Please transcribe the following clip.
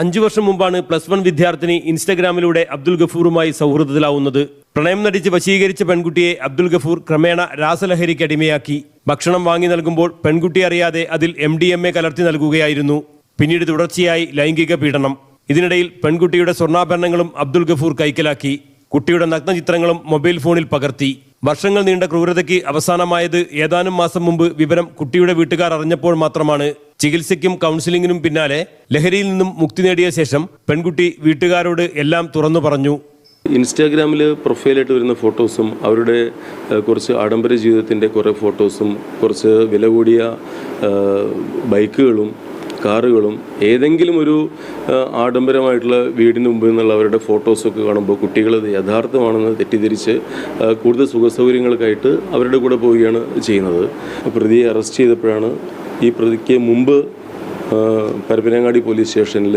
അഞ്ചു വർഷം മുമ്പാണ് plus one വിദ്യാർത്ഥിനി ഇൻസ്റ്റഗ്രാമിലൂടെ അബ്ദുൽ ഗഫൂറുമായി സൗഹൃദത്തിലാവുന്നത്. പ്രണയം നടിച്ച് വശീകരിച്ച പെൺകുട്ടിയെ അബ്ദുൽ ഗഫൂർ ക്രമേണ രാസലഹരിക്ക് അടിമയാക്കി. ഭക്ഷണം വാങ്ങി നൽകുമ്പോൾ പെൺകുട്ടി അറിയാതെ അതിൽ എം ഡി എം എ കലർത്തി നൽകുകയായിരുന്നു. പിന്നീട് തുടർച്ചയായി ലൈംഗിക പീഡനം. ഇതിനിടയിൽ പെൺകുട്ടിയുടെ സ്വർണാഭരണങ്ങളും അബ്ദുൽ ഗഫൂർ കൈക്കലാക്കി. കുട്ടിയുടെ നഗ്നചിത്രങ്ങളും മൊബൈൽ ഫോണിൽ പകർത്തി. വർഷങ്ങൾ നീണ്ട ക്രൂരതയ്ക്ക് അവസാനമായത് ഏതാനും മാസം മുമ്പ് വിവരം കുട്ടിയുടെ വീട്ടുകാർ അറിഞ്ഞപ്പോൾ മാത്രമാണ്. ചികിത്സയ്ക്കും കൗൺസിലിംഗിനും പിന്നാലെ ലഹരിയിൽ നിന്നും മുക്തി നേടിയ ശേഷം പെൺകുട്ടി വീട്ടുകാരോട് എല്ലാം തുറന്നു പറഞ്ഞു. ഇൻസ്റ്റാഗ്രാമിൽ പ്രൊഫൈലായിട്ട് വരുന്ന ഫോട്ടോസും അവരുടെ കുറച്ച് ആഡംബര ജീവിതത്തിന്റെ കുറേ ഫോട്ടോസും കുറച്ച് വില കൂടിയ ബൈക്കുകളും കാറുകളും ഏതെങ്കിലും ഒരു ആഡംബരമായിട്ടുള്ള വീടിന് മുമ്പിൽ നിന്നുള്ള അവരുടെ ഫോട്ടോസൊക്കെ കാണുമ്പോൾ കുട്ടികൾ ഇത് യഥാർത്ഥമാണെന്ന് തെറ്റിദ്ധരിച്ച് കൂടുതൽ സുഖസൗകര്യങ്ങൾക്കായിട്ട് അവരുടെ കൂടെ പോവുകയാണ് ചെയ്യുന്നത്. പ്രതിയെ അറസ്റ്റ് ചെയ്തപ്പോഴാണ് ഈ പ്രതിക്ക് മുമ്പ് പരപ്പനങ്ങാടി പോലീസ് സ്റ്റേഷനിൽ